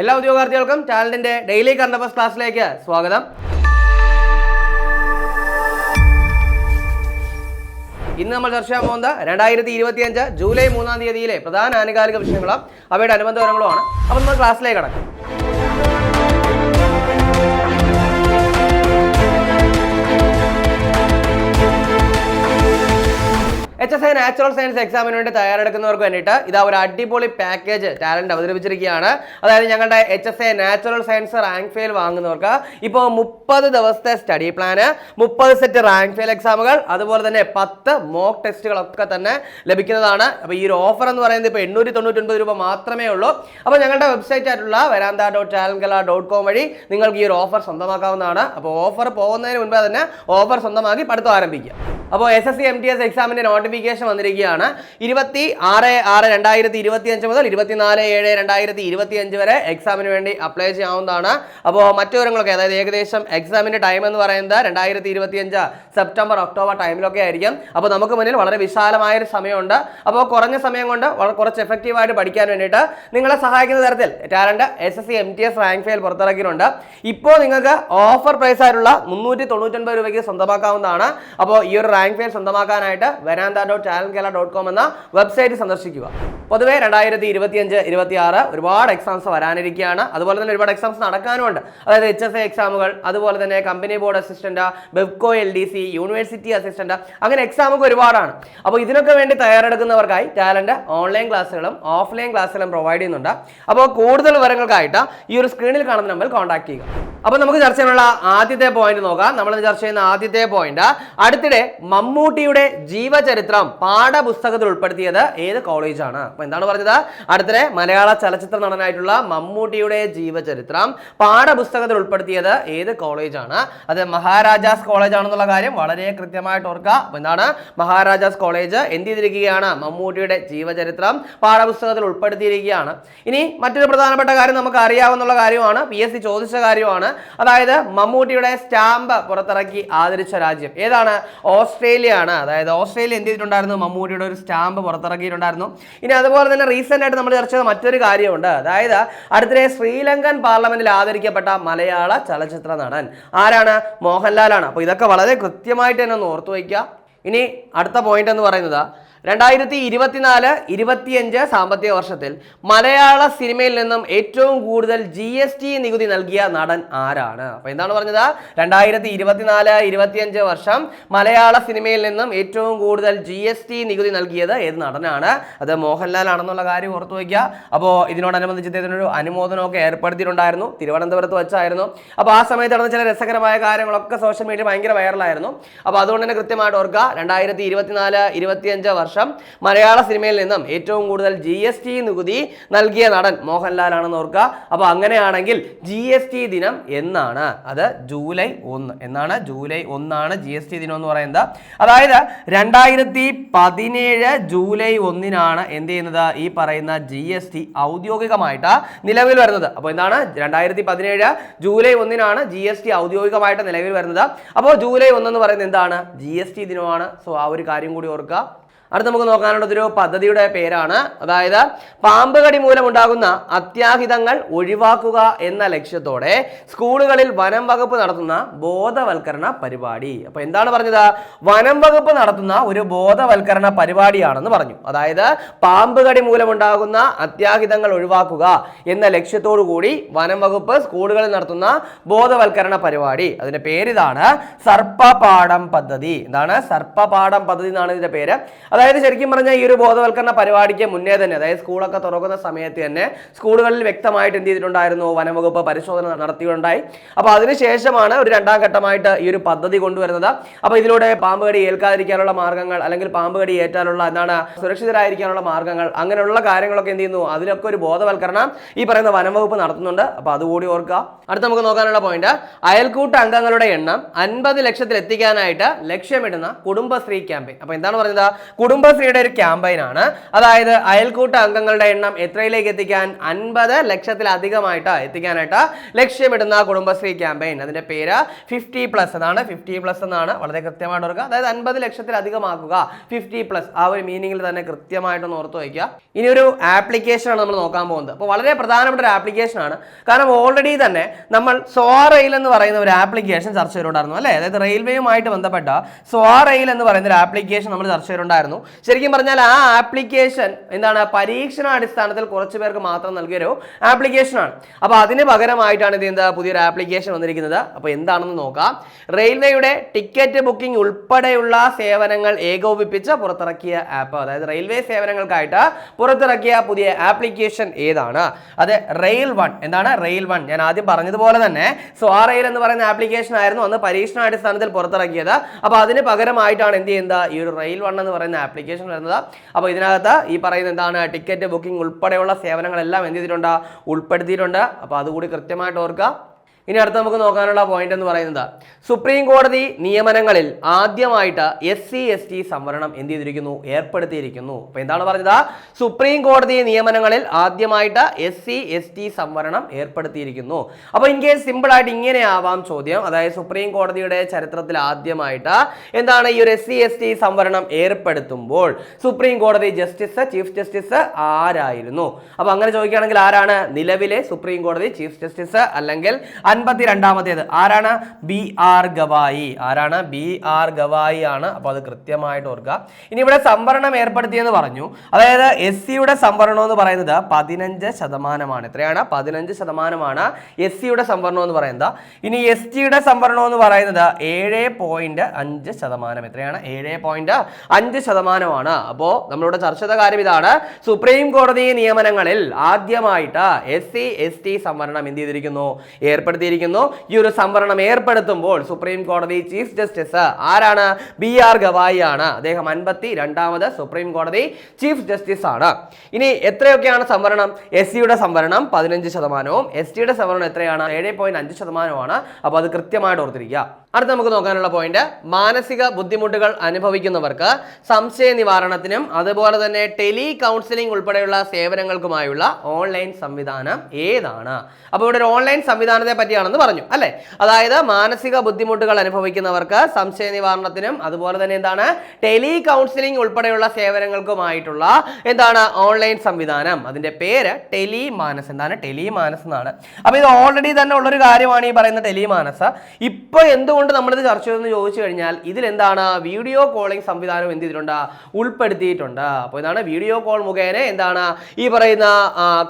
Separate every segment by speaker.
Speaker 1: എല്ലാ ഉദ്യോഗാർത്ഥികൾക്കും ചാനലിന്റെ daily current affairs ക്ലാസ്സിലേക്ക് സ്വാഗതം. ഇന്ന് നമ്മൾ ചർച്ച ചെയ്യാൻ പോകുന്നത് രണ്ടായിരത്തി ഇരുപത്തിയഞ്ച് ജൂലൈ മൂന്നാം തീയതിയിലെ പ്രധാന ആനുകാലിക വിഷയങ്ങളും അവയുടെ അനുബന്ധ വിവരങ്ങളുമാണ്. അപ്പോൾ നമ്മൾ ക്ലാസ്സിലേക്ക് കടക്കാം. H S I natural science എക്സാമിന് വേണ്ടി തയ്യാറെടുക്കുന്നവർക്ക് വേണ്ടിയിട്ട് ഇതാ ഒരു അടിപൊളി പാക്കേജ് ടാലന്റ് അവതരിപ്പിച്ചിരിക്കുകയാണ്. അതായത് ഞങ്ങളുടെ H S I natural science rank file വാങ്ങുന്നവർക്ക് ഇപ്പോൾ മുപ്പത് ദിവസത്തെ സ്റ്റഡി പ്ലാന് മുപ്പത് സെറ്റ് റാങ്ക് ഫെയിൽ എക്സാമുകൾ അതുപോലെ തന്നെ പത്ത് മോക്ക് ടെസ്റ്റുകളൊക്കെ തന്നെ ലഭിക്കുന്നതാണ്. അപ്പോൾ ഈ ഒരു ഓഫർ എന്ന് പറയുന്നത് ഇപ്പോൾ എണ്ണൂറ്റി തൊണ്ണൂറ്റൊൻപത് രൂപ മാത്രമേ ഉള്ളൂ. അപ്പോൾ ഞങ്ങളുടെ വെബ്സൈറ്റ് ആയിട്ടുള്ള വരാന്ത ഡോട്ട് ടാലൻകല ഡോട്ട് കോം വഴി നിങ്ങൾക്ക് ഈ ഒരു ഓഫർ സ്വന്തമാക്കാവുന്നതാണ്. അപ്പോൾ ഓഫർ പോകുന്നതിന് മുൻപേ തന്നെ ഓഫർ സ്വന്തമാക്കി പഠിത്തം ആരംഭിക്കുക. അപ്പോൾ S S C M T S എക്സാമിന്റെ നോട്ടിഫിക്കേഷൻ വന്നിരിക്കുകയാണ്. ഇരുപത്തി ആറ് ആറ് രണ്ടായിരത്തി ഇരുപത്തി അഞ്ച് മുതൽ ഇരുപത്തിനാല് ഏഴ് രണ്ടായിരത്തി ഇരുപത്തി അഞ്ച് വരെ എക്സാമിന് വേണ്ടി അപ്ലൈ ചെയ്യാവുന്നതാണ്. അപ്പോൾ മറ്റു വിവരങ്ങളൊക്കെ അതായത് ഏകദേശം എക്സാമിന്റെ ടൈം എന്ന് പറയുന്നത് രണ്ടായിരത്തി ഇരുപത്തി അഞ്ച് സെപ്റ്റംബർ ഒക്ടോബർ ടൈമിലൊക്കെ ആയിരിക്കും. അപ്പോൾ നമുക്ക് മുന്നിൽ വളരെ വിശാലമായൊരു സമയമുണ്ട്. അപ്പോൾ കുറഞ്ഞ സമയം കൊണ്ട് കുറച്ച് എഫക്റ്റീവായിട്ട് പഠിക്കാൻ വേണ്ടിയിട്ട് നിങ്ങളെ സഹായിക്കുന്ന തരത്തിൽ Talent S S C M T S rank file പുറത്തിറക്കിയിട്ടുണ്ട്. ഇപ്പോൾ നിങ്ങൾക്ക് ഓഫർ പ്രൈസായിട്ടുള്ള മുന്നൂറ്റി തൊണ്ണൂറ്റൊൻപത് രൂപയ്ക്ക് സ്വന്തമാക്കാവുന്നതാണ്. അപ്പോൾ ഈ ഒരു റാങ്ക് ഫെയിൽ സ്വന്തമാക്കാനായിട്ട് ഡോട്ട് ചാനൽ ഡോട്ട് കോം എന്ന വെബ്സൈറ്റ് സന്ദർശിക്കുക. പൊതുവേ രണ്ടായിരത്തി ഇരുപത്തിയഞ്ച് ഇരുപത്തി ആറ് ഒരുപാട് എക്സാംസ് വരാനിരിക്കുകയാണ്. അതുപോലെ തന്നെ ഒരുപാട് എക്സാംസ് നടക്കാനുണ്ട് അതായത് എച്ച് എസ് എ എക്സാമുകൾ അതുപോലെ തന്നെ company board assistant Bevco L D C university assistant അങ്ങനെ എക്സാമൊക്കെ ഒരുപാടാണ്. അപ്പോൾ ഇതിനൊക്കെ വേണ്ടി തയ്യാറെടുക്കുന്നവർക്കായി ടാലന്റ് ഓൺലൈൻ ക്ലാസ്സുകളും ഓഫ്ലൈൻ ക്ലാസ്സുകളും പ്രൊവൈഡ് ചെയ്യുന്നുണ്ട്. അപ്പോൾ കൂടുതൽ വിവരങ്ങൾക്കായിട്ട് ഈ ഒരു സ്ക്രീനിൽ കാണുന്ന നമ്പർ കോൺടാക്ട് ചെയ്യുക. അപ്പോൾ നമുക്ക് ചർച്ച ചെയ്യാനുള്ള ആദ്യത്തെ പോയിന്റ് നോക്കാം. നമ്മൾ ചർച്ച ചെയ്യുന്ന ആദ്യത്തെ പോയിന്റ് അടുത്തിടെ മമ്മൂട്ടിയുടെ ജീവചരിത്രം പാഠപുസ്തകത്തിൽ ഉൾപ്പെടുത്തിയത് ഏത് കോളേജാണ്? അപ്പോൾ എന്താണ് പറഞ്ഞത്? അടുത്തിടെ മലയാള ചലച്ചിത്ര നടനായിട്ടുള്ള മമ്മൂട്ടിയുടെ ജീവചരിത്രം പാഠപുസ്തകത്തിൽ ഉൾപ്പെടുത്തിയത് ഏത് കോളേജാണ്? അത് മഹാരാജാസ് കോളേജ് ആണെന്നുള്ള കാര്യം വളരെ കൃത്യമായിട്ട് ഓർക്കുക. അപ്പോൾ എന്താണ്? മഹാരാജാസ് കോളേജ് എന്ത് ചെയ്തിരിക്കുകയാണ്? മമ്മൂട്ടിയുടെ ജീവചരിത്രം പാഠപുസ്തകത്തിൽ ഉൾപ്പെടുത്തിയിരിക്കുകയാണ്. ഇനി മറ്റൊരു പ്രധാനപ്പെട്ട കാര്യം നമുക്ക് അറിയാവുന്ന കാര്യമാണ് പി എസ് സി ചോദിച്ച കാര്യമാണ്. അതായത് മമ്മൂട്ടിയുടെ സ്റ്റാമ്പ് പുറത്തിറക്കി ആദരിച്ച രാജ്യം ഏതാണ്? ഓസ്ട്രേലിയ ആണ് അതായത് ഓസ്ട്രേലിയ എന്ത് ചെയ്തിട്ടുണ്ടായിരുന്നു. മമ്മൂട്ടിയുടെ ഒരു സ്റ്റാമ്പ് പുറത്തിറക്കിയിട്ടുണ്ടായിരുന്നു. ഇനി അതുപോലെ തന്നെ റീസെന്റ് ആയിട്ട് നമ്മൾ ചർച്ച ചെയ്ത മറ്റൊരു കാര്യമുണ്ട്. അതായത് അടുത്തിടെ ശ്രീലങ്കൻ പാർലമെന്റിൽ ആദരിക്കപ്പെട്ട മലയാള ചലച്ചിത്ര നടൻ ആരാണ്? മോഹൻലാലാണ്. അപ്പോൾ ഇതൊക്കെ വളരെ കൃത്യമായിട്ട് തന്നെ ഒന്ന് ഓർത്തു വയ്ക്കുക. ഇനി അടുത്ത പോയിന്റ് എന്ന് പറയുന്നത് രണ്ടായിരത്തി ഇരുപത്തിനാല് ഇരുപത്തിയഞ്ച് സാമ്പത്തിക വർഷത്തിൽ മലയാള സിനിമയിൽ നിന്നും ഏറ്റവും കൂടുതൽ ജി എസ് ടി നികുതി നൽകിയ നടൻ ആരാണ്? അപ്പൊ എന്താണ് പറഞ്ഞത്? രണ്ടായിരത്തി ഇരുപത്തിനാല് ഇരുപത്തിയഞ്ച് വർഷം മലയാള സിനിമയിൽ നിന്നും ഏറ്റവും കൂടുതൽ ജി എസ് ടി നികുതി നൽകിയത് ഏത് നടനാണ്? അത് മോഹൻലാൽ ആണെന്നുള്ള കാര്യം ഓർത്തു വയ്ക്കുക. അപ്പോൾ ഇതിനോടനുബന്ധിച്ച് ഇദ്ദേഹത്തിനൊരു അനുമോദനമൊക്കെ ഏർപ്പെടുത്തിയിട്ടുണ്ടായിരുന്നു. തിരുവനന്തപുരത്ത് വെച്ചായിരുന്നു. അപ്പോൾ ആ സമയത്ത് നടന്ന ചില രസകരമായ കാര്യങ്ങളൊക്കെ സോഷ്യൽ മീഡിയ ഭയങ്കര വൈറലായിരുന്നു. അപ്പോൾ അതുകൊണ്ട് തന്നെ കൃത്യമായിട്ട് ഓർക്കുക രണ്ടായിരത്തി ഇരുപത്തിനാല് ഇരുപത്തിയഞ്ച് വർഷം മലയാള സിനിമയിൽ നിന്നും ഏറ്റവും കൂടുതൽ ജി എസ് ടി നികുതി നൽകിയ നടൻ മോഹൻലാൽ ആണെന്ന് ഓർക്കുക. അപ്പോൾ അങ്ങനെയാണെങ്കിൽ ജി എസ് ടി ദിനം എന്നാണ്? അത് ജൂലൈ ഒന്ന്. എന്നാണ് ജൂലൈ ഒന്നാണ് ജി എസ് ടി ദിനം എന്ന് പറയുന്നത്. അതായത് രണ്ടായിരത്തി പതിനേഴ് ജൂലൈ ഒന്നിനാണ് എന്ത് ചെയ്യുന്നത്? ഈ പറയുന്ന ജി എസ് ടി ഔദ്യോഗികമായിട്ട് നിലവിൽ വരുന്നത്. അപ്പോൾ എന്താണ്? രണ്ടായിരത്തി പതിനേഴ് ജൂലൈ ഒന്നിനാണ് ജി എസ് ടി ഔദ്യോഗികമായിട്ട് നിലവിൽ വരുന്നത്. അപ്പോൾ ജൂലൈ ഒന്നെന്ന് പറയുന്നത് എന്താണ്? ജി എസ് ടി ദിനമാണ്. സോ ആ ഒരു കാര്യം കൂടി ഓർക്കുക. അടുത്ത് നമുക്ക് നോക്കാനുള്ളത് ഒരു പദ്ധതിയുടെ പേരാണ്. അതായത് പാമ്പുകടി മൂലമുണ്ടാകുന്ന അത്യാഹിതങ്ങൾ ഒഴിവാക്കുക എന്ന ലക്ഷ്യത്തോടെ സ്കൂളുകളിൽ വനം വകുപ്പ് നടത്തുന്ന ബോധവൽക്കരണ പരിപാടി. അപ്പൊ എന്താണ് പറഞ്ഞത്? വനം വകുപ്പ് നടത്തുന്ന ഒരു ബോധവൽക്കരണ പരിപാടിയാണെന്ന് പറഞ്ഞു. അതായത് പാമ്പുകടി മൂലമുണ്ടാകുന്ന അത്യാഹിതങ്ങൾ ഒഴിവാക്കുക എന്ന ലക്ഷ്യത്തോടു കൂടി വനം വകുപ്പ് സ്കൂളുകളിൽ നടത്തുന്ന ബോധവൽക്കരണ പരിപാടി. അതിന്റെ പേരിതാണ് സർപ്പപാഠം പദ്ധതി. എന്താണ്? സർപ്പപാഠം പദ്ധതി എന്നാണ് ഇതിന്റെ പേര്. അതായത് ശരിക്കും പറഞ്ഞാൽ ഈ ഒരു ബോധവൽക്കരണ പരിപാടിക്ക് മുന്നേ തന്നെ അതായത് സ്കൂളൊക്കെ തുറക്കുന്ന സമയത്ത് തന്നെ സ്കൂളുകളിൽ വ്യക്തമായിട്ട് എന്ത് ചെയ്തിട്ടുണ്ടായിരുന്നു വനംവകുപ്പ് പരിശോധന നടത്തിയിട്ടുണ്ടായി. അപ്പോൾ അതിനുശേഷമാണ് ഒരു രണ്ടാം ഘട്ടമായിട്ട് ഈ ഒരു പദ്ധതി കൊണ്ടുവരുന്നത്. അപ്പോൾ ഇതിലൂടെ പാമ്പ് കടി ഏൽക്കാതിരിക്കാനുള്ള മാർഗങ്ങൾ അല്ലെങ്കിൽ പാമ്പ് കടി ഏറ്റാനുള്ള എന്താണ് സുരക്ഷിതരായിരിക്കാനുള്ള മാർഗങ്ങൾ അങ്ങനെയുള്ള കാര്യങ്ങളൊക്കെ എന്ത് ചെയ്യുന്നു അതിലൊക്കെ ഒരു ബോധവൽക്കരണം ഈ പറയുന്ന വനംവകുപ്പ് നടത്തുന്നുണ്ട്. അപ്പോൾ അതുകൂടി ഓർക്കുക. അടുത്ത നമുക്ക് നോക്കാനുള്ള പോയിന്റ്. അയൽക്കൂട്ട അംഗങ്ങളുടെ എണ്ണം അൻപത് ലക്ഷത്തിൽ എത്തിക്കാനായിട്ട് ലക്ഷ്യമിടുന്ന കുടുംബശ്രീ ക്യാമ്പയിൻ. അപ്പോൾ എന്താണ് പറയുന്നത് കുടുംബശ്രീയുടെ ഒരു ക്യാമ്പയിനാണ്. അതായത് അയൽക്കൂട്ട അംഗങ്ങളുടെ എണ്ണം എത്രയിലേക്ക് എത്തിക്കാൻ? അൻപത് ലക്ഷത്തിലധികമായിട്ട് എത്തിക്കാനായിട്ട് ലക്ഷ്യമിടുന്ന കുടുംബശ്രീ ക്യാമ്പയിൻ. അതിന്റെ പേര് ഫിഫ്റ്റി പ്ലസ് എന്നാണ്. ഫിഫ്റ്റി പ്ലസ് എന്നാണ്. വളരെ കൃത്യമായിട്ട് ഓർക്കുക. അതായത് അൻപത് ലക്ഷത്തിലധികമാക്കുക. Fifty plus. ആ ഒരു മീനിങ്ങിൽ തന്നെ കൃത്യമായിട്ടൊന്ന് ഓർത്ത് വയ്ക്കുക. ഇനി ഒരു ആപ്ലിക്കേഷനാണ് നമ്മൾ നോക്കാൻ പോകുന്നത്. അപ്പോൾ വളരെ പ്രധാനപ്പെട്ട ഒരു ആപ്ലിക്കേഷൻ ആണ് കാരണം ഓൾറെഡി തന്നെ നമ്മൾ സ്വാറെയിൽ എന്ന് പറയുന്ന ഒരു ആപ്ലിക്കേഷൻ ചർച്ച ചെയ്തിട്ടുണ്ടായിരുന്നു അല്ലേ? അതായത് റെയിൽവേയുമായിട്ട് ബന്ധപ്പെട്ട സ്വാറെയിൽ എന്ന് പറയുന്ന ഒരു ആപ്ലിക്കേഷൻ നമ്മൾ ചർച്ച ചെയ്തിട്ടുണ്ടായിരുന്നു. ശരിക്കും പറഞ്ഞാൽ ആ ആപ്ലിക്കേഷൻ എന്താണ് പരീക്ഷണാടിസ്ഥാനത്തിൽ കുറച്ച് പേർക്ക് മാത്രം നൽകിയൊരു ആപ്ലിക്കേഷനാണ്. അപ്പോൾ അതിന് പകരമായിട്ടാണ് ഇത് എന്താ പുതിയൊരു ആപ്ലിക്കേഷൻ വന്നിരിക്കുന്നത്. അപ്പോൾ എന്താണെന്ന് നോക്കാം. റെയിൽവേയുടെ ടിക്കറ്റ് ബുക്കിംഗ് ഉൾപ്പെടെയുള്ള സേവനങ്ങൾ ഏകോപിപ്പിച്ച് പുറത്തിറക്കിയ ആപ്പ് അതായത് റെയിൽവേ സേവനങ്ങൾക്കായിട്ട് പുറത്തിറക്കിയ പുതിയ ആപ്ലിക്കേഷൻ ഏതാണ്? അത് റെയിൽ വൺ. എന്താണ്? Rail one. ഞാൻ ആദ്യം പറഞ്ഞതുപോലെ തന്നെ സോ സ്വാറെയിൽ എന്ന് പറയുന്ന ആപ്ലിക്കേഷൻ ആയിരുന്നു അന്ന് പരീക്ഷണാടിസ്ഥാനത്തിൽ പുറത്തിറക്കിയത്. അപ്പോൾ അതിന് പകരമായിട്ടാണ് എന്ത് ചെയ്യുന്നത്? ഈ ഒരു റെയിൽ വൺ എന്ന് പറയുന്ന ആപ്ലിക്കേഷൻ വരുന്നത്. അപ്പോൾ ഇതിനകത്ത് ഈ പറയുന്ന എന്താണ് ടിക്കറ്റ് ബുക്കിംഗ് ഉൾപ്പെടെയുള്ള സേവനങ്ങളെല്ലാം എന്ത് ചെയ്തിട്ടുണ്ട്? ഉൾപ്പെടുത്തിയിട്ടുണ്ട്. അപ്പോൾ അതുകൂടി കൃത്യമായിട്ട് ഓർക്കുക. ഇനി അടുത്ത് നമുക്ക് നോക്കാനുള്ള പോയിന്റ് എന്ന് പറയുന്നത് സുപ്രീം കോടതി നിയമനങ്ങളിൽ ആദ്യമായിട്ട് എസ് സി എസ് ടി സംവരണം എന്ത് ചെയ്തിരിക്കുന്നു? ഏർപ്പെടുത്തിയിരിക്കുന്നു. അപ്പൊ എന്താണ് പറഞ്ഞത്? സുപ്രീം കോടതി നിയമനങ്ങളിൽ ആദ്യമായിട്ട് എസ് സി എസ് ടി സംവരണം ഏർപ്പെടുത്തിയിരിക്കുന്നു. അപ്പോൾ ഇൻ കേസ് സിമ്പിൾ ആയിട്ട് ഇങ്ങനെ ആവാം ചോദ്യം. അതായത് സുപ്രീം കോടതിയുടെ ചരിത്രത്തിൽ ആദ്യമായിട്ട് എന്താണ് ഈ ഒരു എസ് സി എസ് ടി സംവരണം ഏർപ്പെടുത്തുമ്പോൾ സുപ്രീം കോടതി ജസ്റ്റിസ് ചീഫ് ജസ്റ്റിസ് ആരായിരുന്നു? അപ്പൊ അങ്ങനെ ചോദിക്കുകയാണെങ്കിൽ ആരാണ്? നിലവിലെ സുപ്രീം കോടതി ചീഫ് ജസ്റ്റിസ് അല്ലെങ്കിൽ അൻപത്തി രണ്ടാമത്തേത് ആരാണ്? B R Gavai. ആരാണ്? ബി ആർ ഗവായി ആണ്. അപ്പൊ അത് കൃത്യമായിട്ട് ഓർക്കുക ഇനി ഇവിടെ സംവരണം ഏർപ്പെടുത്തിയെന്ന് പറഞ്ഞു. അതായത് എസ് സിയുടെ സംവരണം എന്ന് പറയുന്നത് പതിനഞ്ച് ശതമാനമാണ്. എത്രയാണ്? പതിനഞ്ച് ശതമാനമാണ് എസ് സിയുടെ സംവരണം എന്ന് പറയുന്നത്. ഇനി എസ് ടിയുടെ സംവരണം എന്ന് പറയുന്നത് ഏഴ് പോയിന്റ് അഞ്ച് ശതമാനം. എത്രയാണ്? ഏഴ് പോയിന്റ് അഞ്ച് ശതമാനമാണ്. അപ്പോൾ നമ്മളിവിടെ ചർച്ച ചെയ്ത കാര്യം ഇതാണ്. സുപ്രീം കോടതി നിയമനങ്ങളിൽ ആദ്യമായിട്ട് എസ് സി എസ് ടി സംവരണം എന്ത് ചെയ്തിരിക്കുന്നു? ഏർപ്പെടുത്തിയിരിക്കുന്നു ഈ ഒരു സംവരണം ഏർപ്പെടുത്തുമ്പോൾ സുപ്രീം കോടതി ചീഫ് ജസ്റ്റിസ് ആരാണ്? ബി ആർ ഗവായി ആണ്. അദ്ദേഹം അൻപത്തി രണ്ടാമത് സുപ്രീം കോടതി ചീഫ് ജസ്റ്റിസ് ആണ്. ഇനി എത്രയൊക്കെയാണ് സംവരണം? എസ് സിയുടെ സംവരണം പതിനഞ്ച് ശതമാനവും. എസ് ടിയുടെ സംവരണം എത്രയാണ്? ഏഴ് പോയിന്റ് അഞ്ച് ശതമാനമാണ് അപ്പോൾ അത് കൃത്യമായിട്ട് ഓർത്തിരിക്കുക. അടുത്ത നമുക്ക് നോക്കാനുള്ള പോയിന്റ് മാനസിക ബുദ്ധിമുട്ടുകൾ അനുഭവിക്കുന്നവർക്ക് സംശയ നിവാരണത്തിനും അതുപോലെ തന്നെ ടെലി കൗൺസിലിംഗ് ഉൾപ്പെടെയുള്ള സേവനങ്ങൾക്കുമായുള്ള ഓൺലൈൻ സംവിധാനം ഏതാണ്? അപ്പോൾ ഇവിടെ ഒരു ഓൺലൈൻ സംവിധാനത്തെ പറ്റിയാണെന്ന് പറഞ്ഞു അല്ലേ? അതായത് മാനസിക ബുദ്ധിമുട്ടുകൾ അനുഭവിക്കുന്നവർക്ക് സംശയ നിവാരണത്തിനും അതുപോലെ തന്നെ എന്താണ്? ടെലി കൗൺസിലിംഗ് ഉൾപ്പെടെയുള്ള സേവനങ്ങൾക്കുമായിട്ടുള്ള എന്താണ്? ഓൺലൈൻ സംവിധാനം. അതിന്റെ പേര് ടെലി മാനസ് എന്താണ്? ടെലി മാനസ് എന്നാണ്. അപ്പോൾ ഇത് ഓൾറെഡി തന്നെ ഉള്ളൊരു കാര്യമാണ് ഈ പറയുന്ന ടെലി മാനസ് ഇപ്പൊ എന്തുകൊണ്ട് നമ്മളിത് ചർച്ച ചെയ്തെന്ന് ചോദിച്ചു കഴിഞ്ഞാൽ ഇതിൽ എന്താണ് വീഡിയോ കോളിംഗ് സംവിധാനം എന്ത് ചെയ്തിട്ടുണ്ട്? ഉൾപ്പെടുത്തിയിട്ടുണ്ട്. അപ്പോൾ ഇതാണ് വീഡിയോ കോൾ മുഖേന എന്താണ് ഈ പറയുന്ന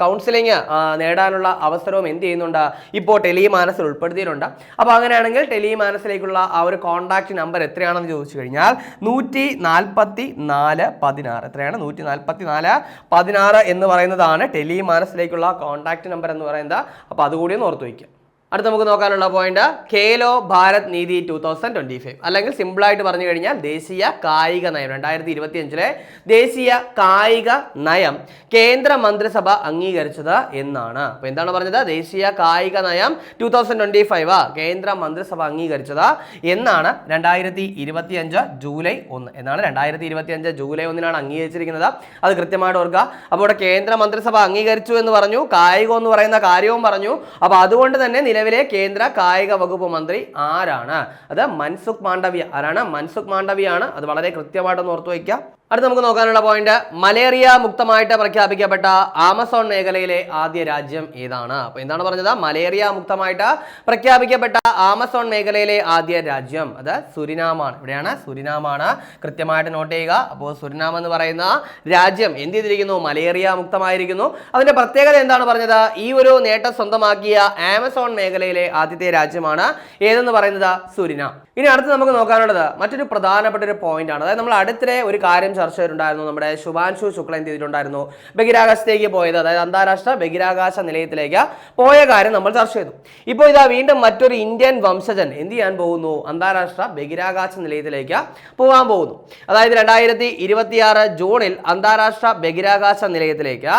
Speaker 1: കൗൺസിലിംഗ് നേടാനുള്ള അവസരവും എന്ത് ചെയ്യുന്നുണ്ട്? ഇപ്പോൾ ടെലിമാനസിൽ ഉൾപ്പെടുത്തിയിട്ടുണ്ട്. അപ്പോൾ അങ്ങനെയാണെങ്കിൽ ടെലിമാനസിലേക്കുള്ള ആ ഒരു കോൺടാക്ട് നമ്പർ എത്രയാണെന്ന് ചോദിച്ചു കഴിഞ്ഞാൽ നൂറ്റി നാൽപ്പത്തി നാല് പതിനാറ്. എത്രയാണ്? നൂറ്റി നാൽപ്പത്തി നാല് പതിനാറ് എന്ന് പറയുന്നതാണ് ടെലിമാനസിലേക്കുള്ള കോൺടാക്ട് നമ്പർ എന്ന് പറയുന്നത്. അപ്പോൾ അതുകൂടി ഒന്ന് ഓർത്ത് വയ്ക്കുക. അടുത്ത നമുക്ക് നോക്കാനുള്ള പോയിന്റ് കേലോ ഭാരത് നീതി ടൂ തൗസൻഡ് ട്വന്റി ഫൈവ് അല്ലെങ്കിൽ സിമ്പിളായിട്ട് പറഞ്ഞു കഴിഞ്ഞാൽ ദേശീയ കായിക നയം രണ്ടായിരത്തി ഇരുപത്തി അഞ്ചിലെ ദേശീയ കായിക നയം കേന്ദ്ര മന്ത്രിസഭ അംഗീകരിച്ചത് എന്നാണ്. അപ്പോൾ എന്താണ് പറഞ്ഞത്? ദേശീയ കായിക നയം ടൂ തൗസൻഡ് ട്വന്റി ഫൈവ് കേന്ദ്ര മന്ത്രിസഭ അംഗീകരിച്ചത് എന്നാണ് രണ്ടായിരത്തി ഇരുപത്തി അഞ്ച് ജൂലൈ ഒന്ന്. എന്നാണ് രണ്ടായിരത്തി ഇരുപത്തി അഞ്ച് ജൂലൈ ഒന്നിനാണ് അംഗീകരിച്ചിരിക്കുന്നത്. അത് കൃത്യമായിട്ട് ഓർക്കുക. അപ്പോൾ ഇവിടെ കേന്ദ്ര മന്ത്രിസഭ അംഗീകരിച്ചു എന്ന് പറഞ്ഞു. കായികം എന്ന് പറയുന്ന കാര്യവും പറഞ്ഞു. അപ്പോൾ അതുകൊണ്ട് തന്നെ നിലവിലെ കേന്ദ്ര കായിക വകുപ്പ് മന്ത്രി ആരാണ്? അത് മൻസുഖ് മാണ്ഡവ്യ ആരാണ്? മൻസുഖ് മാണ്ഡവ്യ ആണ് അത് വളരെ കൃത്യമായിട്ടൊന്ന് ഓർത്തു വയ്ക്കുക. അടുത്ത് നമുക്ക് നോക്കാനുള്ള പോയിന്റ് മലേറിയ മുക്തമായിട്ട് പ്രഖ്യാപിക്കപ്പെട്ട ആമസോൺ മേഖലയിലെ ആദ്യ രാജ്യം ഏതാണ്? അപ്പൊ എന്താണ് പറഞ്ഞത്? മലേറിയ മുക്തമായിട്ട് പ്രഖ്യാപിക്കപ്പെട്ട ആമസോൺ മേഖലയിലെ ആദ്യ രാജ്യം അത് സുരിനാമാണ്. ഇവിടെയാണ് സുരിനാമാണ് കൃത്യമായിട്ട് നോട്ട് ചെയ്യുക. അപ്പോൾ സുരിനാം എന്ന് പറയുന്ന രാജ്യം എന്ത് ചെയ്തിരിക്കുന്നു? മലേറിയ മുക്തമായിരിക്കുന്നു. അതിന്റെ പ്രത്യേകത എന്താണ് പറഞ്ഞത്? ഈ ഒരു നേട്ടം സ്വന്തമാക്കിയ ആമസോൺ മേഖലയിലെ ആദ്യത്തെ രാജ്യമാണ് ഏതെന്ന് പറയുന്നത്? സുരിനാം. ഇനി അടുത്ത് നമുക്ക് നോക്കാനുള്ളത് മറ്റൊരു പ്രധാനപ്പെട്ട ഒരു പോയിന്റ് ആണ്. അതായത് നമ്മൾ അടുത്തിടെ ഒരു കാര്യം ചർച്ച ചെയ്തിട്ടുണ്ടായിരുന്നു നമ്മുടെ ശുഭാൻഷു ശുക്ല എന്ത് ചെയ്തിട്ടുണ്ടായിരുന്നു? ബഹിരാകാശത്തേക്ക് പോയത് അതായത് അന്താരാഷ്ട്ര ബഹിരാകാശ നിലയത്തിലേക്ക് പോയ കാര്യം നമ്മൾ ചർച്ച ചെയ്തു. ഇപ്പോൾ ഇതാ വീണ്ടും മറ്റൊരു ഇന്ത്യൻ വംശജൻ എന്ത് ചെയ്യാൻ പോകുന്നു? അന്താരാഷ്ട്ര ബഹിരാകാശ നിലയത്തിലേക്ക് പോകാൻ പോകുന്നു. അതായത് രണ്ടായിരത്തി ഇരുപത്തിയാറ് ജൂണിൽ അന്താരാഷ്ട്ര ബഹിരാകാശ നിലയത്തിലേക്ക്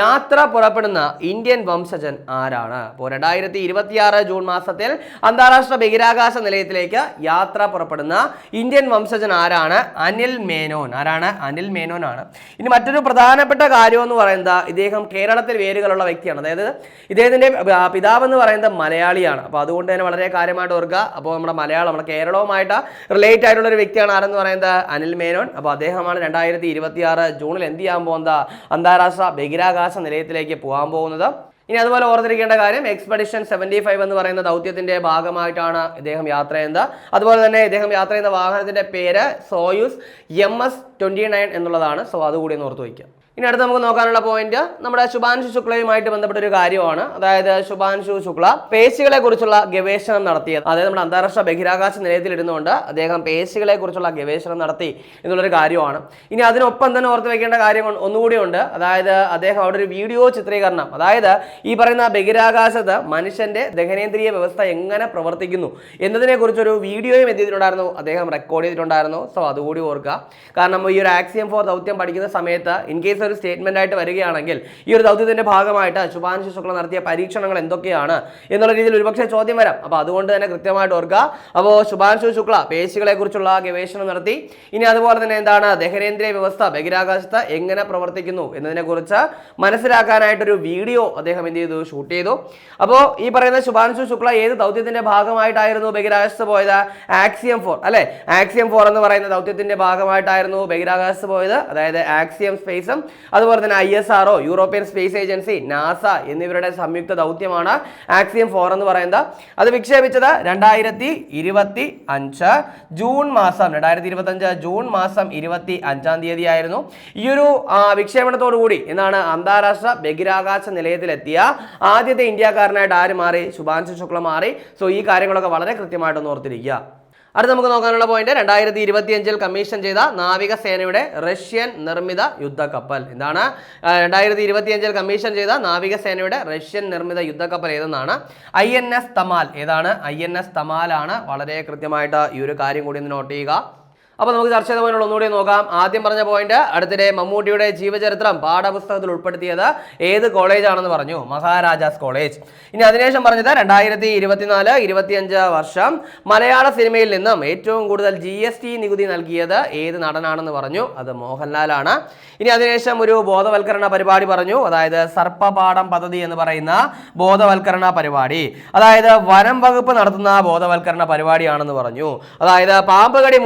Speaker 1: യാത്ര പുറപ്പെടുന്ന ഇന്ത്യൻ വംശജൻ ആരാണ്? അപ്പോൾ രണ്ടായിരത്തി ഇരുപത്തിയാറ് ജൂൺ മാസത്തിൽ അന്താരാഷ്ട്ര ബഹിരാകാശ നിലയത്തിലേക്ക് യാത്ര പുറപ്പെടുന്ന ഇന്ത്യൻ വംശജൻ ആരാണ്? അനിൽ മേനോൻ. ആരാണ്? ആരാണ് അനിൽ മേനോനാണ്. ഇനി മറ്റൊരു പ്രധാനപ്പെട്ട കാര്യം എന്ന് പറയുന്നത് ഇദ്ദേഹം കേരളത്തിൽ വേരുകളുള്ള വ്യക്തിയാണ്. അതായത് ഇദ്ദേഹത്തിന്റെ പിതാവെന്ന് പറയുന്നത് മലയാളിയാണ്. അപ്പോൾ അതുകൊണ്ട് തന്നെ വളരെ കാര്യമായിട്ട് ഓർക്കുക. അപ്പോൾ നമ്മുടെ മലയാളം നമ്മുടെ കേരളവുമായിട്ട് റിലേറ്റ് ആയിട്ടുള്ള ഒരു വ്യക്തിയാണ് ആരെന്ന് പറയുന്നത്? അനിൽ മേനോൻ. അപ്പോൾ അദ്ദേഹമാണ് രണ്ടായിരത്തി ഇരുപത്തി ആറ് ജൂണിൽ എന്ത് ചെയ്യാൻ പോകുന്നത്? അന്താരാഷ്ട്ര ബഹിരാകാശ നിലയത്തിലേക്ക് പോകാൻ പോകുന്നത്. ഇനി അതുപോലെ ഓർത്തിരിക്കേണ്ട കാര്യം എക്സ്പെഡിഷൻ സെവന്റി ഫൈവ് എന്ന് പറയുന്ന ദൗത്യത്തിന്റെ ഭാഗമായിട്ടാണ് ഇദ്ദേഹം യാത്ര ചെയ്യുന്നത്. അതുപോലെ തന്നെ ഇദ്ദേഹം യാത്ര ചെയ്യുന്ന വാഹനത്തിന്റെ പേര് Soyuz M S twenty nine എന്നുള്ളതാണ്. സോ അതുകൂടി ഒന്ന് ഓർത്ത് വയ്ക്കുക. ഇനി അടുത്ത് നമുക്ക് നോക്കാനുള്ള പോയിന്റ് നമ്മുടെ ശുഭാൻഷു ശുക്ലയുമായിട്ട് ബന്ധപ്പെട്ട ഒരു കാര്യമാണ്. അതായത് ശുഭാൻഷു ശുക്ല പേശികളെ കുറിച്ചുള്ള ഗവേഷണം നടത്തിയത് അതായത് നമ്മുടെ അന്താരാഷ്ട്ര ബഹിരാകാശ നിലയത്തിൽ ഇരുന്നുകൊണ്ട് അദ്ദേഹം പേശികളെ കുറിച്ചുള്ള ഗവേഷണം നടത്തി എന്നുള്ളൊരു കാര്യമാണ്. ഇനി അതിനൊപ്പം തന്നെ ഓർത്ത് വെക്കേണ്ട കാര്യം ഒന്നുകൂടി ഉണ്ട്. അതായത് അദ്ദേഹം അവിടെ ഒരു വീഡിയോ ചിത്രീകരണം. അതായത് ഈ പറയുന്ന ബഹിരാകാശത്ത് മനുഷ്യന്റെ ദഹനേന്ദ്രിയ വ്യവസ്ഥ എങ്ങനെ പ്രവർത്തിക്കുന്നു എന്നതിനെ കുറിച്ചൊരു വീഡിയോയും എന്ത് ചെയ്തിട്ടുണ്ടായിരുന്നു? അദ്ദേഹം റെക്കോർഡ് ചെയ്തിട്ടുണ്ടായിരുന്നു. സോ അതുകൂടി ഓർക്കുക. കാരണം ഈ ഒരു ആക്സിയം ഫോർ ദൗത്യം പഠിക്കുന്ന സമയത്ത് ഇൻ കേസ് ഒരു സ്റ്റേറ്റ്മെന്റ് ആയിട്ട് വരികയാണെങ്കിൽ ഈ ഒരു ദൗത്യത്തിന്റെ ഭാഗമായിട്ട് ശുഭാൻശു ശുക്ല നടത്തിയ പരീക്ഷണങ്ങൾ എന്തൊക്കെയാണ് എന്നുള്ള രീതിയിൽ ഒരുപക്ഷെ ചോദ്യം വരാം. അപ്പോൾ അതുകൊണ്ട് തന്നെ കൃത്യമായിട്ട് ഓർക്കുക. അപ്പോൾ ശുഭാൻശു ശുക്ല പേശികളെ കുറിച്ചുള്ള ഗവേഷണം നടത്തി. ഇനി അതുപോലെ തന്നെ എന്താണ്? ദഹനേന്ദ്രിയ വ്യവസ്ഥ ബഹിരാകാശത്ത് എങ്ങനെ പ്രവർത്തിക്കുന്നു എന്നതിനെ കുറിച്ച് മനസ്സിലാക്കാനായിട്ടൊരു വീഡിയോ അദ്ദേഹം എന്ത് ചെയ്തു? ഷൂട്ട് ചെയ്തു. അപ്പോൾ ഈ പറയുന്ന ശുഭാൻശു ശുക്ല ഏത് ദൗത്യത്തിന്റെ ഭാഗമായിട്ടായിരുന്നു ബഹിരാകാശത്ത് പോയത്? ആക്സിയം ഫോർ അല്ലെ? ആക്സിയം ഫോർ എന്ന് പറയുന്ന ദൗത്യത്തിന്റെ ഭാഗമായിട്ടായിരുന്നു ബഹിരാകാശത്ത് പോയത്. അതായത് ആക്സിയം സ്പേസും അതുപോലെ തന്നെ I S R O European space agency NASA എന്നിവരുടെ സംയുക്ത ദൗത്യമാണ് ആക്സിയം ഫോർ എന്ന് പറയുന്നത്. അത് വിക്ഷേപിച്ചത് രണ്ടായിരത്തി ഇരുപത്തി അഞ്ച് ജൂൺ മാസം രണ്ടായിരത്തി ഇരുപത്തി അഞ്ച് ജൂൺ മാസം ഇരുപത്തി അഞ്ചാം തീയതി ആയിരുന്നു ഈ ഒരു വിക്ഷേപണത്തോടുകൂടി എന്നാണ് അന്താരാഷ്ട്ര ബഹിരാകാശ നിലയത്തിലെത്തിയ ആദ്യത്തെ ഇന്ത്യക്കാരനായിട്ട് ആര് മാറി? ശുഭാൻശു ശുക്ല മാറി. സോ ഈ കാര്യങ്ങളൊക്കെ വളരെ കൃത്യമായിട്ടൊന്ന് ഓർത്തിരിക്കുക. അടുത്ത നമുക്ക് നോക്കാനുള്ള പോയിന്റ് രണ്ടായിരത്തി ഇരുപത്തിയഞ്ചിൽ കമ്മീഷൻ ചെയ്ത നാവികസേനയുടെ റഷ്യൻ നിർമ്മിത യുദ്ധക്കപ്പൽ. എന്താണ്? രണ്ടായിരത്തി ഇരുപത്തിയഞ്ചിൽ കമ്മീഷൻ ചെയ്ത നാവികസേനയുടെ റഷ്യൻ നിർമ്മിത യുദ്ധക്കപ്പൽ ഏതെന്നാണ്? I N S Tamal. ഏതാണ്? ഐ എൻ എസ് തമാലാണ്. വളരെ കൃത്യമായിട്ട് ഈ ഒരു കാര്യം കൂടി ഒന്ന് നോട്ട് ചെയ്യുക. അപ്പോൾ നമുക്ക് ചർച്ച ചെയ്ത പോയിന്റ് ഒന്നുകൂടി നോക്കാം. ആദ്യം പറഞ്ഞ പോയിന്റ് അടുത്തിടെ മമ്മൂട്ടിയുടെ ജീവചരിത്രം പാഠപുസ്തകത്തിൽ ഉൾപ്പെടുത്തിയത് ഏത് കോളേജ് ആണെന്ന് പറഞ്ഞു. മഹാരാജാസ് കോളേജ് ഇനി അതിനുശേഷം പറഞ്ഞത് രണ്ടായിരത്തി ഇരുപത്തിനാല് ഇരുപത്തിയഞ്ച് വർഷം മലയാള സിനിമയിൽ നിന്നും ഏറ്റവും കൂടുതൽ ജി എസ് ടി നികുതി നൽകിയത് ഏത് നടനാണെന്ന് പറഞ്ഞു. അത് മോഹൻലാലാണ്. ഇനി അതിനുശേഷം ഒരു ബോധവൽക്കരണ പരിപാടി പറഞ്ഞു. അതായത് സർപ്പപാഠം പദ്ധതി എന്ന് പറയുന്ന ബോധവൽക്കരണ പരിപാടി. അതായത് വനം വകുപ്പ് നടത്തുന്ന ബോധവൽക്കരണ പരിപാടിയാണെന്ന് പറഞ്ഞു. അതായത് പാമ്പ് കടി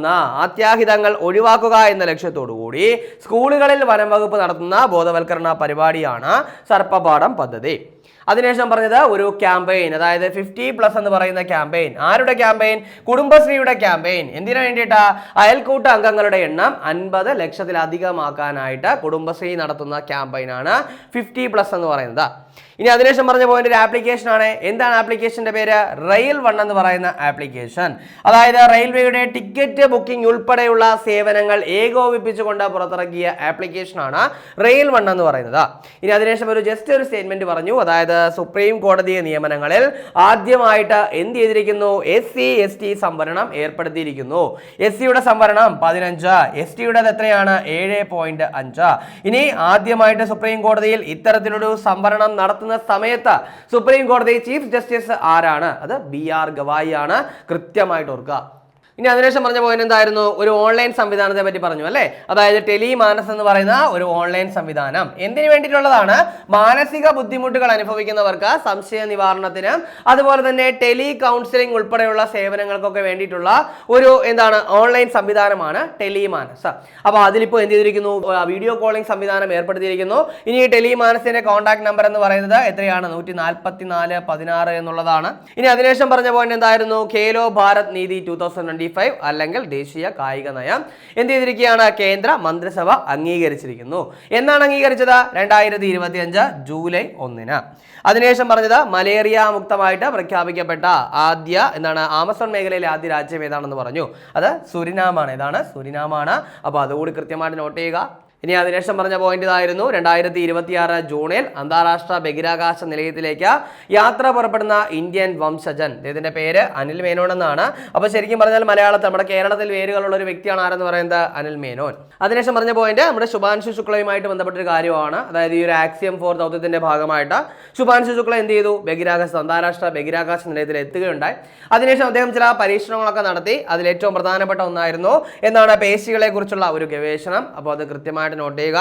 Speaker 1: മൂലമുണ്ടാകുന്ന അത്യാഹിതങ്ങൾ ഒഴിവാക്കുക എന്ന ലക്ഷ്യത്തോടു കൂടി സ്കൂളുകളിൽ വനം വകുപ്പ് നടത്തുന്ന ബോധവൽക്കരണ പരിപാടിയാണ് സർപ്പപാഠം പദ്ധതി. അതിനുശേഷം പറഞ്ഞത് ഒരു ക്യാമ്പയിൻ അതായത് ഫിഫ്റ്റി പ്ലസ് എന്ന് പറയുന്ന ക്യാമ്പയിൻ. ആരുടെ ക്യാമ്പയിൻ? കുടുംബശ്രീയുടെ ക്യാമ്പയിൻ. എന്തിനു വേണ്ടിയിട്ടാ? അയൽക്കൂട്ട അംഗങ്ങളുടെ എണ്ണം അൻപത് ലക്ഷത്തിലധികമാക്കാനായിട്ട് കുടുംബശ്രീ നടത്തുന്ന ക്യാമ്പയിനാണ് ഫിഫ്റ്റി പ്ലസ് എന്ന് പറയുന്നത്. ഇനി അതിനുശേഷം പറഞ്ഞ പോയിന്റ് ഒരു ആപ്ലിക്കേഷൻ ആണ്. എന്താണ് ആപ്ലിക്കേഷന്റെ പേര്? റെയിൽ വൺ എന്ന് പറയുന്ന ആപ്ലിക്കേഷൻ അതായത് റെയിൽവേയുടെ ടിക്കറ്റ് ബുക്കിംഗ് ഉൾപ്പെടെയുള്ള സേവനങ്ങൾ ഏകോപിപ്പിച്ചുകൊണ്ട് പുറത്തിറക്കിയ ആപ്ലിക്കേഷൻ ആണ് റെയിൽ വൺ എന്ന് പറയുന്നത്. ഇനി അതിനുശേഷം ഒരു ജസ്റ്റ് ഒരു സ്റ്റേറ്റ്മെന്റ് പറഞ്ഞു. അതായത് സുപ്രീം കോടതി നിയമനങ്ങളിൽ ആദ്യമായിട്ട് എന്ത് ചെയ്തിരിക്കുന്നു? എസ് സി എസ് ടി സംവരണം ഏർപ്പെടുത്തിയിരിക്കുന്നു. എസ് സിയുടെ സംവരണം പതിനഞ്ച്. എസ് ടിയുടെ എത്രയാണ്? ഏഴ് പോയിന്റ് അഞ്ച്. ഇനി ആദ്യമായിട്ട് സുപ്രീം കോടതിയിൽ ഇത്തരത്തിലൊരു സംവരണം നടത്തുന്ന സമയത്ത് സുപ്രീം കോടതി ചീഫ് ജസ്റ്റിസ് ആരാണ്? അത് ബി ആർ ഗവായി ആണ്. കൃത്യമായിട്ട് ഓർക്കുക. ഇനി അതിനുശേഷം പറഞ്ഞ പോയിന്റ് എന്തായിരുന്നു? ഒരു ഓൺലൈൻ സംവിധാനത്തെ പറ്റി പറഞ്ഞു അല്ലേ? അതായത് ടെലി മാനസ് എന്ന് പറയുന്ന ഒരു ഓൺലൈൻ സംവിധാനം. എന്തിനു വേണ്ടിയിട്ടുള്ളതാണ്? മാനസിക ബുദ്ധിമുട്ടുകൾ അനുഭവിക്കുന്നവർക്ക് സംശയ നിവാരണത്തിന് അതുപോലെ തന്നെ ടെലി കൗൺസിലിംഗ് ഉൾപ്പെടെയുള്ള സേവനങ്ങൾക്കൊക്കെ വേണ്ടിയിട്ടുള്ള ഒരു എന്താണ് ഓൺലൈൻ സംവിധാനമാണ് ടെലി മാനസ് അപ്പോൾ അതിലിപ്പോൾ എന്ത് ചെയ്തിരിക്കുന്നു? വീഡിയോ കോളിംഗ് സംവിധാനം ഏർപ്പെടുത്തിയിരിക്കുന്നു. ഇനി ഈ ടെലി മാനസിന്റെ കോൺടാക്ട് നമ്പർ എന്ന് പറയുന്നത് എത്രയാണ്? നൂറ്റി നാല് പതിനാറ് എന്നുള്ളതാണ്. ഇനി അതിനുശേഷം പറഞ്ഞ പോയിന്റ് എന്തായിരുന്നു? ഖേലോ ഭാരത് നീതി ടൂ തൗസൻഡ് ട്വന്റി ഫൈവ് അല്ലെങ്കിൽ ദേശീയ കായിക നയം. എന്ത് ചെയ്തിരിക്കുകയാണ്? കേന്ദ്ര മന്ത്രിസഭ അംഗീകരിച്ചിരിക്കുന്നു. എന്നാണ് അംഗീകരിച്ചത്? രണ്ടായിരത്തി ഇരുപത്തി അഞ്ച് ജൂലൈ ഒന്നിന്. അതിനുശേഷം പറഞ്ഞത് മലേറിയ മുക്തമായിട്ട് പ്രഖ്യാപിക്കപ്പെട്ട ആദ്യ എന്താണ് ആമസോൺ മേഖലയിലെ ആദ്യ രാജ്യം ഏതാണെന്ന് പറഞ്ഞു. അത് സുരിനാമാണ്. ഏതാണ്? സുരിനാമാണ്. അപ്പോൾ അതുകൂടി കൃത്യമായിട്ട് നോട്ട് ചെയ്യുക. ഇനി അതിനുശേഷം പറഞ്ഞ പോയിന്റ് ഇതായിരുന്നു. രണ്ടായിരത്തി ഇരുപത്തിയാറ് ജൂണിൽ അന്താരാഷ്ട്ര ബഹിരാകാശ നിലയത്തിലേക്ക് യാത്ര പുറപ്പെടുന്ന ഇന്ത്യൻ വംശജൻ. ഇതിന്റെ പേര് അനിൽ മേനോൻ എന്നാണ്. അപ്പൊ ശരിക്കും പറഞ്ഞാൽ മലയാളത്തിൽ നമ്മുടെ കേരളത്തിൽ വേരുകളുള്ള ഒരു വ്യക്തിയാണ് ആരെന്ന് പറയുന്നത് അനിൽ മേനോൻ. അതിനുശേഷം പറഞ്ഞ പോയിന്റ് നമ്മുടെ ശുഭാൻശു ശുക്ലയുമായിട്ട് ബന്ധപ്പെട്ട ഒരു കാര്യമാണ്. അതായത് ഈ ഒരു ആക്സിയം ഫോർ ദൗത്യത്തിന്റെ ഭാഗമായിട്ട് ശുഭാൻശു ശുക്ല എന്ത് ചെയ്തു? ബഹിരാകാശ അന്താരാഷ്ട്ര ബഹിരാകാശ നിലയത്തിൽ എത്തുകയുണ്ടായി. അതിനുശേഷം അദ്ദേഹം ചില പരീക്ഷണങ്ങളൊക്കെ നടത്തി. അതിൽ ഏറ്റവും പ്രധാനപ്പെട്ട ഒന്നായിരുന്നു എന്നാണ് പേശികളെ കുറിച്ചുള്ള ഒരു ഗവേഷണം. അപ്പോൾ അത് കൃത്യമായിട്ട് നോട്ട് ചെയ്യുക.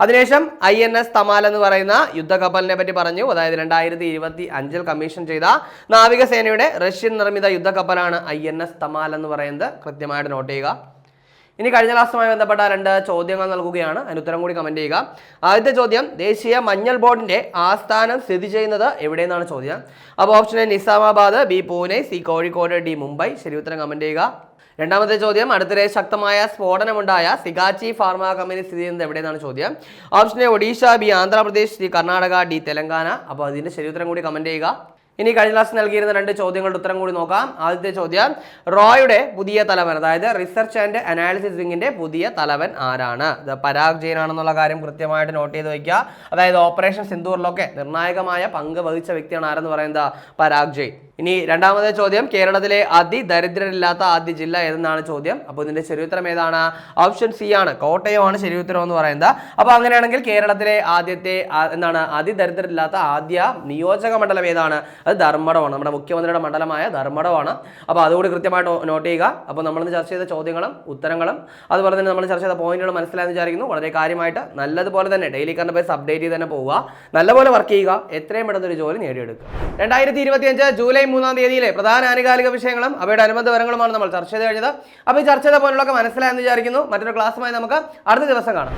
Speaker 1: അതിനുശേഷം ഐ എൻ എസ് തമാൽ എന്ന് പറയുന്ന യുദ്ധകപ്പലിനെ പറ്റി പറഞ്ഞു. അതായത് രണ്ടായിരത്തി ഇരുപത്തി അഞ്ചിൽ കമ്മീഷൻ ചെയ്ത നാവികസേനയുടെ റഷ്യൻ നിർമ്മിത യുദ്ധകപ്പലാണ് ഐ എൻ എസ് തമാൽ എന്ന് പറയുന്നത്. കൃത്യമായിട്ട് നോട്ട് ചെയ്യുക. ഇനി കഴിഞ്ഞ ക്ലാസ്സുമായി ബന്ധപ്പെട്ട രണ്ട് ചോദ്യങ്ങൾ നൽകുകയാണ്. അതിനുത്തരം കൂടി കമന്റ് ചെയ്യുക. ആദ്യത്തെ ചോദ്യം ദേശീയ മഞ്ഞൾ ബോർഡിന്റെ ആസ്ഥാനം സ്ഥിതി ചെയ്യുന്നത് എവിടെയെന്നാണ് ചോദ്യം. അപ്പോൾ option A Nizamabad B Pune C Kozhikode D Mumbai. ശരി ഉത്തരം കമന്റ് ചെയ്യുക. രണ്ടാമത്തെ ചോദ്യം അടുത്തിടെ ശക്തമായ സ്ഫോടനമുണ്ടായ സിഗാച്ചി ഫാർമ കമ്പനി സ്ഥിതി ചെയ്യുന്നത് എവിടെയെന്നാണ് ചോദ്യം. Option A Odisha B Andhra Pradesh C Karnataka D Telangana. അപ്പോൾ അതിന്റെ ശരിയുത്തരം കൂടി കമന്റ് ചെയ്യുക. ഇനി കഴിഞ്ഞ ക്ലാസ് നൽകിയിരുന്ന രണ്ട് ചോദ്യങ്ങളുടെ ഉത്തരം കൂടി നോക്കാം. ആദ്യത്തെ ചോദ്യം റോയുടെ പുതിയ തലവൻ അതായത് റിസർച്ച് ആൻഡ് അനാലിസിസ് വിങ്ങിന്റെ പുതിയ തലവൻ ആരാണ്? ഇത് പരാഗ് ജെയിൻ ആണെന്നുള്ള കാര്യം കൃത്യമായിട്ട് നോട്ട് ചെയ്ത് വയ്ക്കുക അതായത് ഓപ്പറേഷൻ സിന്ദൂറിലൊക്കെ നിർണായകമായ പങ്ക് വഹിച്ച വ്യക്തിയാണ് ആരെന്ന് പറയുന്നത് പരാഗ് ജെയിൻ. ഇനി രണ്ടാമത്തെ ചോദ്യം കേരളത്തിലെ അതിദരിദ്രരില്ലാത്ത ആദ്യ ജില്ല ഏതെന്നാണ് ചോദ്യം? അപ്പോൾ ഇതിന്റെ ശരിയുത്തരം ഏതാണ്? ഓപ്ഷൻ സി ആണ്. കോട്ടയമാണ് ശരിയുത്തരം എന്ന് പറയുന്നത്. അപ്പോൾ അങ്ങനെയാണെങ്കിൽ കേരളത്തിലെ ആദ്യത്തെ എന്താണ് അതിദരിദ്രരില്ലാത്ത ആദ്യ നിയോജക മണ്ഡലം ഏതാണ്? അത് ധർമ്മടമാണ് നമ്മുടെ മുഖ്യമന്ത്രിയുടെ മണ്ഡലമായ ധർമ്മടമാണ് അപ്പോൾ അതുകൂടി കൃത്യമായിട്ട് നോട്ട് ചെയ്യുക. അപ്പോൾ നമ്മളിന്ന് ചർച്ച ചെയ്ത ചോദ്യങ്ങളും ഉത്തരങ്ങളും അതുപോലെ തന്നെ നമ്മൾ ചർച്ച ചെയ്ത പോയിന്റുകൾ മനസ്സിലായെന്ന് വിചാരിക്കുന്നു. വളരെ കാര്യമായിട്ട് നല്ലതുപോലെ തന്നെ ഡെയിലി കറണ്ട് ബേസ് അപ്ഡേറ്റ് ചെയ്ത് തന്നെ പോവുക. നല്ലപോലെ വർക്ക് ചെയ്യുക. എത്രയും പെട്ടെന്ന് ഒരു ജോലി നേടിയെടുക്കുക. രണ്ടായിരത്തി ഇരുപത്തിയഞ്ച് ജൂലൈ മൂന്നാം തീയതിയിലെ പ്രധാന ആനുകാലിക വിഷയങ്ങളും അവയുടെ അനുബന്ധ വിവരങ്ങളുമാണ് നമ്മൾ ചർച്ച ചെയ്ത് കഴിഞ്ഞത്. അപ്പോൾ ഈ ചർച്ച ചെയ്ത പോലുള്ളതൊക്കെ മനസ്സിലായെന്ന് വിചാരിക്കുന്നു. മറ്റൊരു ക്ലാസ്സുമായി നമുക്ക് അടുത്ത ദിവസം കാണാം.